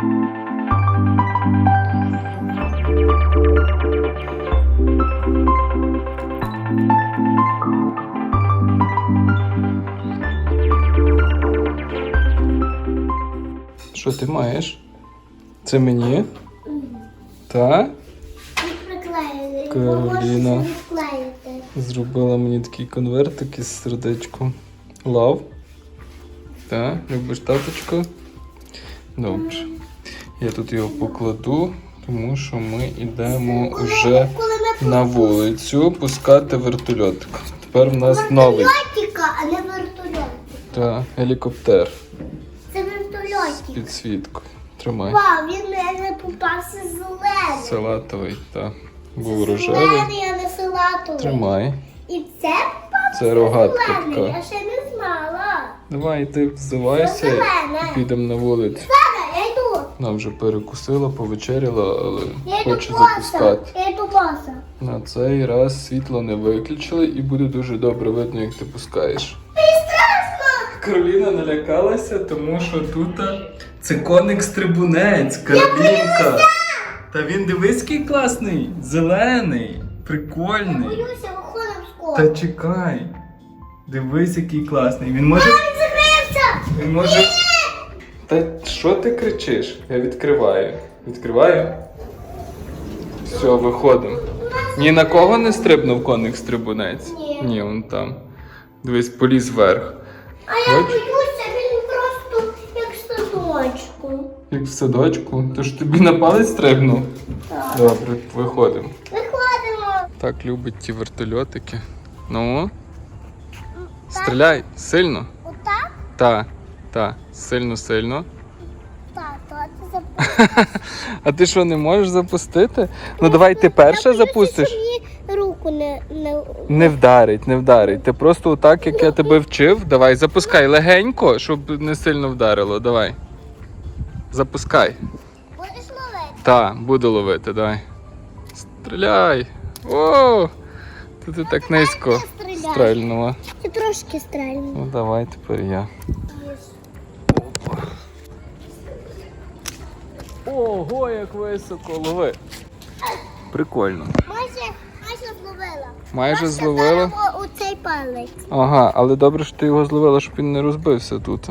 Що ти маєш? Це мені? Та? Кароліна зробила мені такий конвертик із сердечком. Лав. Та, любиш таточку? Добре. Я тут його покладу, тому що ми йдемо вже на вулицю пускати вертольотик. Тепер в нас новий Вертольотика, а не вертольотик. та, гелікоптер Це вертольотик. підсвіткою. Тримай. Вау, він мене попався зелений. Салатовий та був рожевий. Зелений, а не салатовий. Тримай. І це попався Це рогатка зелений. така. Я ще не знала. Давай ти взивайся і підемо на вулицю. Вона вже перекусила, повечеряла, але Я хоче запускати. Я йду боса. На цей раз світло не виключили і буде дуже добре видно, як ти пускаєш. Кароліна налякалася, тому що тут це коник стрибунець, Каролінка. Та він дивись, який класний, зелений, прикольний. Боюся, виходимо скоро. Та чекай. Дивись, який класний. Він може. Він може. Та що ти кричиш? Я відкриваю. Відкриваю. Все, виходимо. Ні на кого не стрибнув коник стрибунець? Ні. Ні, он там. Дивись, поліз вверх. А я Бачиш? боюся, він просто як в садочку. Як в садочку. То ж тобі на палець стрибнув? Так. Добре, виходимо. Виходимо. Так любить ті вертольотики. Ну. Стріляй сильно. Отак? Та, та, сильно, сильно. Так, то ти запустиш. А ти що, не можеш запустити? Ну давай ти перша запустиш. Мені руку не, не... Не вдарить, не вдарить. Ти просто отак, як я тебе вчив. Давай, запускай легенько, щоб не сильно вдарило. Давай. Запускай. Будеш ловити? Та, буду ловити, давай. Стріляй. О! Ти, ти так низько стріляй. стрельнула. Ти трошки стрельну. Ну давай тепер я. Ого, як високо лови. Прикольно. Майже, майже зловила. Майже зловила. У цей палець. Ага, але добре, що ти його зловила, щоб він не розбився тут.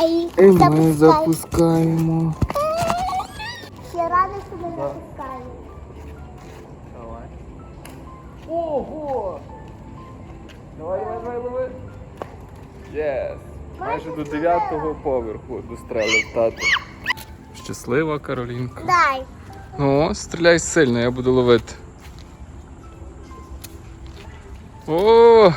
Запускай. І ми запускаємо. Я рада, що ми запускаємо. Давай. Ого! Давай, давай, давай, лови. Єс! Майже до дев'ятого поверху дострелив тато. Щаслива Каролінка. Дай. Ну, стріляй сильно, я буду ловити. О!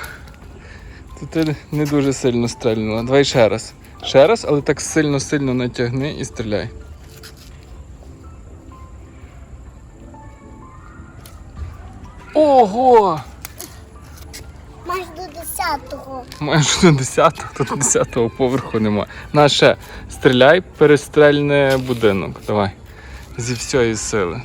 Тут ти не дуже сильно стрельнула. Давай ще раз. Ще раз, але так сильно-сильно натягни і стріляй. Ого! Майже до десятого. Майже до 10-го, тут 10-го поверху нема. На ще стріляй, перестрельне будинок. Давай. Зі всієї сили.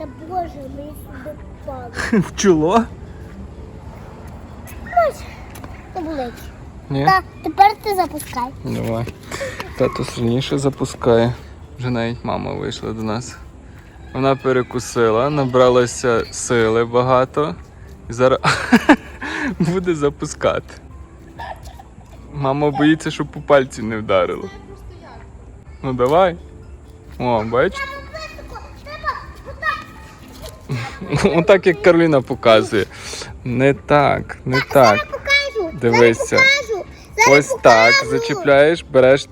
Та боже, мені сюди впало. В чоло? Не болить. Ні? Так, тепер ти запускай. Давай. Тато сильніше запускає. Вже навіть мама вийшла до нас. Вона перекусила, набралася сили багато і зараз буде запускати. Мама боїться, щоб по пальці не вдарило. Ну давай. О, бачиш? Отак як Кароліна показує. Не так, не так. Покажу. Дивися. Покажу. Ось так зачіпляєш, береш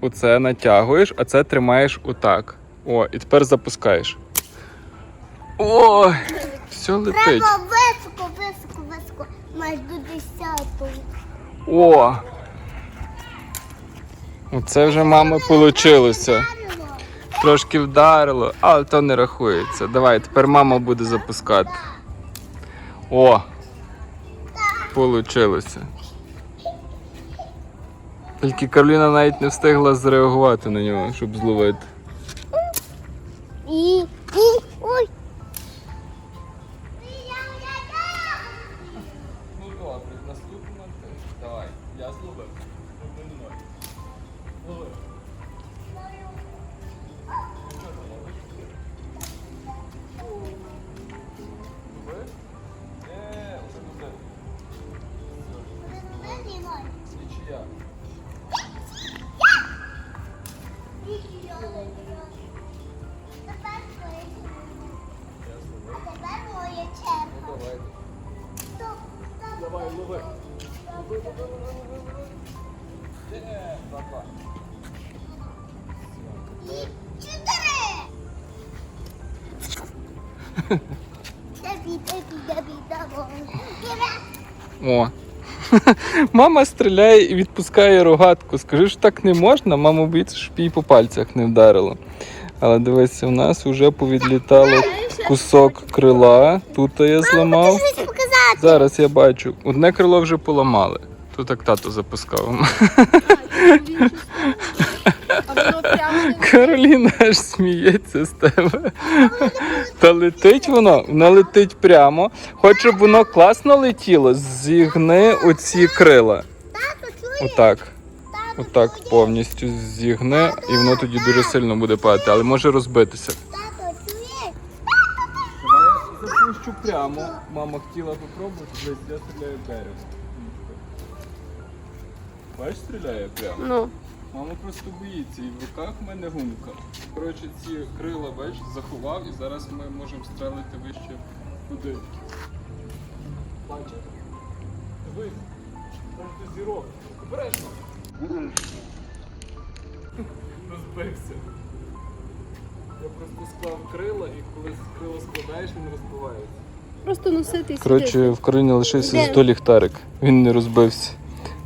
оце, натягуєш, а це тримаєш отак. О, і тепер запускаєш. Ой, все летить. Треба високо, високо, високо. Майже до десятого. О! Оце вже мами получилося. Трошки вдарило, але то не рахується. Давай, тепер мама буде запускати. О! Получилося. Тільки Кароліна навіть не встигла зреагувати на нього, щоб зловити. О. Мама стріляє і відпускає рогатку. Скажи, що так не можна, мама боїться, щоб їй по пальцях не вдарило. Але дивися, в нас вже повідлітало кусок крила. Тут я зламав. Зараз я бачу. Одне крило вже поламали. Тут так тато запускав. Кароліна аж сміється з тебе. Та летить воно, воно летить прямо. Хоч щоб воно класно летіло, зігни оці крила. Отак. Отак повністю зігне, і воно тоді дуже сильно буде падати, але може розбитися. Тато, чуєш? Запущу прямо. Мама хотіла попробувати, я стріляю берег. Бачиш, стріляє прямо. Ну, Мама просто боїться, і в руках в мене гумка. Коротше, ці крила, бачиш, заховав, і зараз ми можемо стрелити вище будинки. Бачиш? Дивись, там ти зірок. Обережно. Розбився. Я просто склав крила, і коли крила складаєш, він розбивається. просто носити і Коротше, в Карині лишився Де? зато ліхтарик. Він не розбився.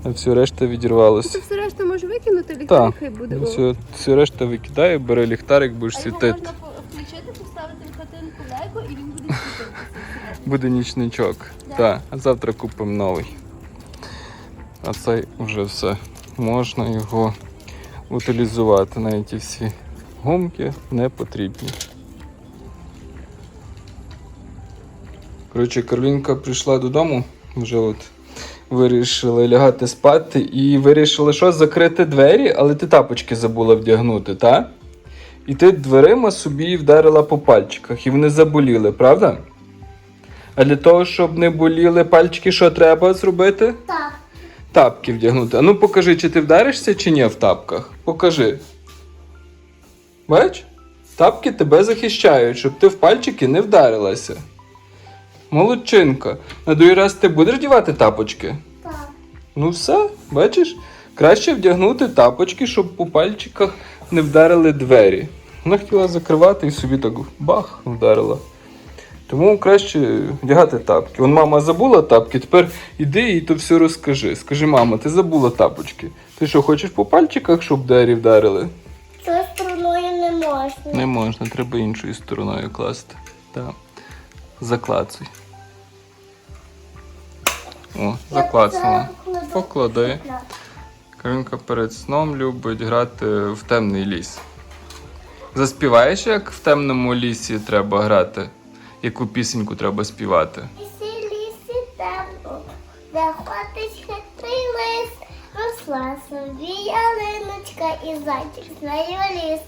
А все решта Ти відірвалося. все решта можеш викинути, ліхтарик хай буде. Ну, о. все, все решта викидаю, бери ліхтарик, будеш світити. можна включити, поставити в хатинку лего і він буде світитися. Буде нічничок. Так, а завтра купимо новий. А цей вже все. Можна його утилізувати. Навіть ті всі гумки не потрібні. Коротше, Каролінка прийшла додому, вже от вирішили лягати спати і вирішили що закрити двері, але ти тапочки забула вдягнути, так? І ти дверима собі вдарила по пальчиках, і вони заболіли, правда? А для того, щоб не боліли пальчики, що треба зробити? Так. Тапки вдягнути. А ну покажи, чи ти вдаришся, чи ні в тапках. Покажи. Бач? Тапки тебе захищають, щоб ти в пальчики не вдарилася. Молодчинка. На другий раз ти будеш вдівати тапочки? Так. Ну все, бачиш? Краще вдягнути тапочки, щоб по пальчиках не вдарили двері. Вона хотіла закривати і собі так бах вдарила. Тому краще вдягати тапки. Вон мама забула тапки, тепер іди і то все розкажи. Скажи, мама, ти забула тапочки. Ти що, хочеш по пальчиках, щоб двері вдарили? Цією стороною не можна. Не можна, треба іншою стороною класти. Так. Заклацуй. О, заклацала. Поклади. Каринка перед сном любить грати в темний ліс. Заспіваєш, як в темному лісі треба грати? Яку пісеньку треба співати? Лісі, лісі, темно, де ходить хитрий лис, росла собі ялиночка і зайчик з нею ліс.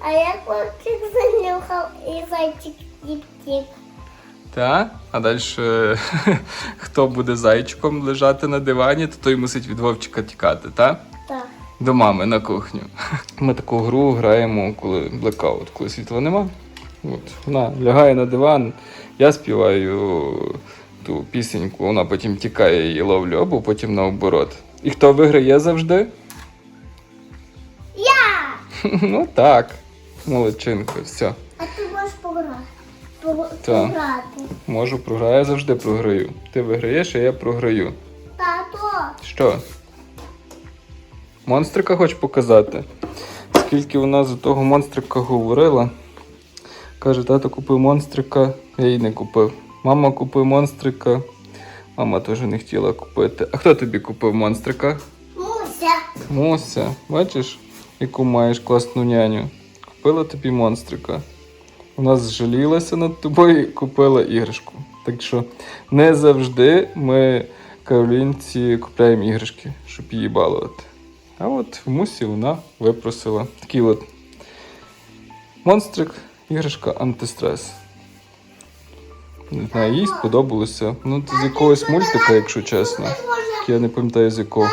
А я хлопчик занюхав і зайчик і втік. Та? А далі хто буде зайчиком лежати на дивані, то той мусить від вовчика тікати, так? Так. До мами на кухню. Ми таку гру граємо, коли блекаут, коли світла нема. От, вона лягає на диван, я співаю ту пісеньку, вона потім тікає і ловлю, або потім наоборот. І хто виграє завжди? Я! Ну так. Молодчинка, все. Так. Пограти. Можу, програю, я завжди програю. Ти виграєш, а я програю. Тато, Що? Монстрика хочеш показати? Скільки вона за того монстрика говорила. Каже, тато купив монстрика, я їй не купив. Мама купив монстрика. Мама теж не хотіла купити. А хто тобі купив монстрика? Муся. Муся, бачиш, яку маєш класну няню. Купила тобі монстрика. Вона зжалілася над тобою і купила іграшку. Так що не завжди ми Каролінці купляємо іграшки, щоб її балувати. А от в мусі вона випросила такий от монстрик, іграшка антистрес. Не знаю, їй сподобалося. Ну, це з якогось мультика, якщо чесно. Я не пам'ятаю з якого.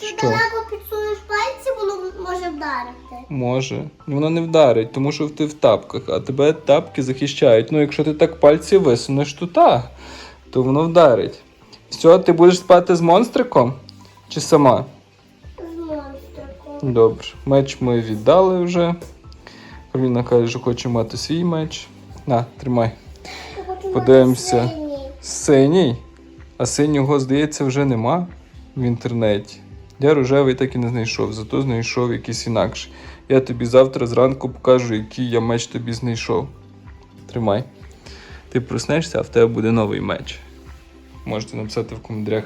Що? далеко підсунеш пальці, воно може вдарити. Може. Вона не вдарить, тому що ти в тапках, а тебе тапки захищають. Ну, якщо ти так пальці висунеш туди, то воно вдарить. Все, ти будеш спати з монстриком? Чи сама? З монстриком. Добре. Меч ми віддали вже. Кароліна каже, що хоче мати свій меч. На, тримай. Подивимося. Синій. А синього, здається, вже нема в інтернеті. Я рожевий так і не знайшов, зато знайшов якийсь інакший. Я тобі завтра зранку покажу, який я меч тобі знайшов. Тримай. Ти проснешся, а в тебе буде новий меч. Можете написати в коментарях,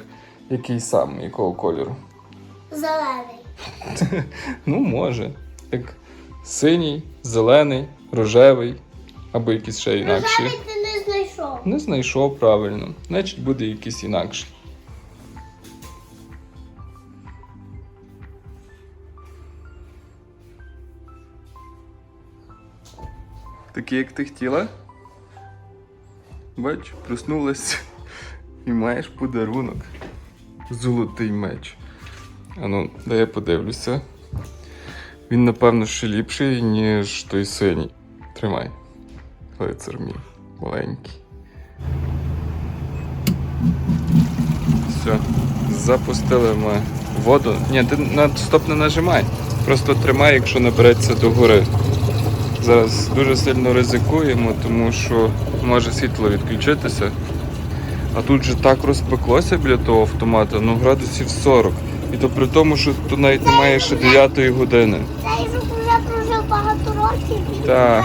який сам, якого кольору. Зелений. Ну, може. Як синій, зелений, рожевий або якийсь ще інакший. Рожевий ти не знайшов. Не знайшов правильно. Значить буде якийсь інакший. Такий, як ти хотіла? Бач, проснулась і маєш подарунок. Золотий меч. Ану, дай я подивлюся. Він, напевно, ще ліпший, ніж той синій. Тримай. Лицар мій маленький. Все, запустили ми воду. Ні, ти на стоп не нажимай. Просто тримай, якщо набереться до гори. Зараз дуже сильно ризикуємо, тому що може світло відключитися. А тут же так розпеклося біля того автомата, ну градусів 40. І то при тому, що тут навіть немає ще 9 години. Цей жук вже прожив багато років і Так.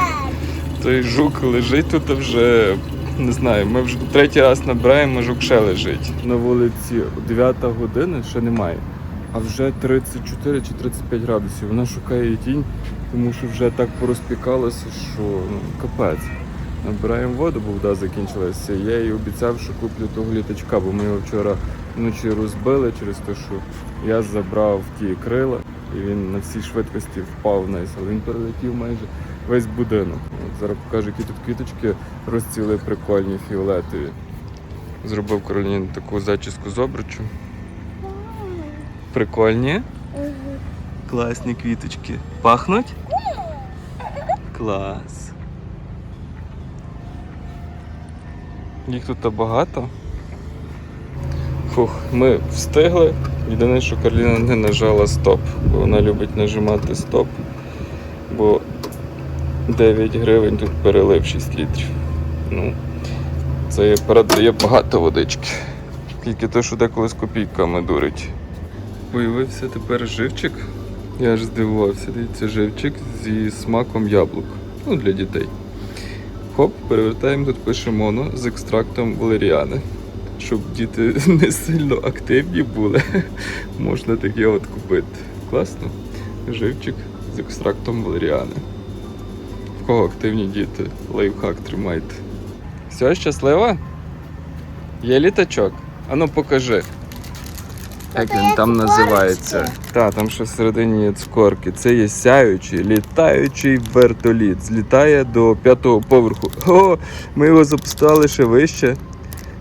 Той жук лежить тут вже, не знаю, ми вже третій раз набираємо, жук ще лежить. На вулиці 9 година ще немає. А вже 34 чи 35 градусів. Вона шукає тінь, тому що вже так порозпікалося, що ну, капець. Набираємо воду, бо вода закінчилася. Я їй обіцяв, що куплю того літачка, бо ми його вчора вночі розбили через те, що я забрав ті крила, і він на всій швидкості впав вниз, але він перелетів майже весь будинок. От зараз покажу, які тут квіточки розцвіли прикольні фіолетові. Зробив Кароліні таку зачіску з обручу. Прикольні. Класні квіточки. Пахнуть? Клас. Їх тут багато. Фух, ми встигли. Єдине, що Карліна не нажала стоп, бо вона любить нажимати стоп. Бо 9 гривень тут перелив 6 літрів. Ну, цей апарат дає багато водички. Тільки те, що деколи з копійками дурить. Появився тепер живчик. Я аж здивувався. Дивіться, живчик зі смаком яблук. Ну, для дітей. Хоп, перевертаємо, тут пише моно з екстрактом валеріани. Щоб діти не сильно активні були, можна таке от купити. Класно. Живчик з екстрактом валеріани. В кого активні діти? Лайфхак тримайте. Все, щаслива? Є літачок? Ану покажи. Як він там називається? Так, там ще всередині є цукорки. Це є сяючий, літаючий вертоліт. Злітає до п'ятого поверху. О, ми його запускали ще вище.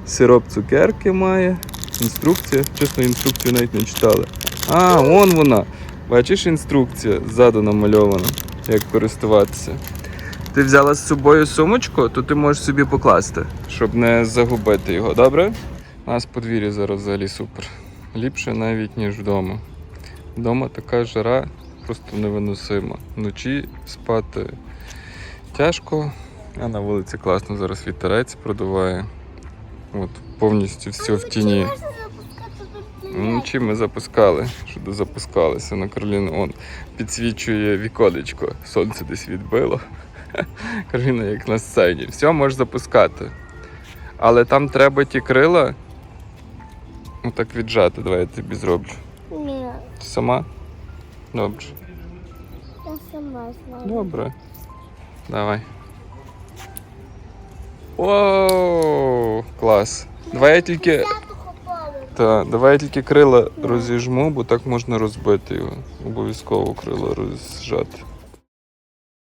Сироп цукерки має. Інструкція. Чесно, інструкцію навіть не читали. А, вон вона. Бачиш, інструкція ззаду намальована, як користуватися. Ти взяла з собою сумочку, то ти можеш собі покласти, щоб не загубити його, добре? У нас подвір'я зараз взагалі супер. Ліпше навіть, ніж вдома. Вдома така жара просто невиносима. Вночі спати тяжко, а на вулиці класно зараз вітерець продуває. От, повністю все в тіні. Вночі ми запускали, що запускалися на Кароліну. Он підсвічує віконечко. Сонце десь відбило. Кароліна як на сцені. Все можеш запускати. Але там треба ті крила. Отак віджати. Давай я тобі зроблю. Ні, Ти сама? Добре. я сама знаю. Добре. Давай. Оу, клас. Давай я тільки. Та, давай я тільки крила розіжму, бо так можна розбити його. Обов'язково крила розжати.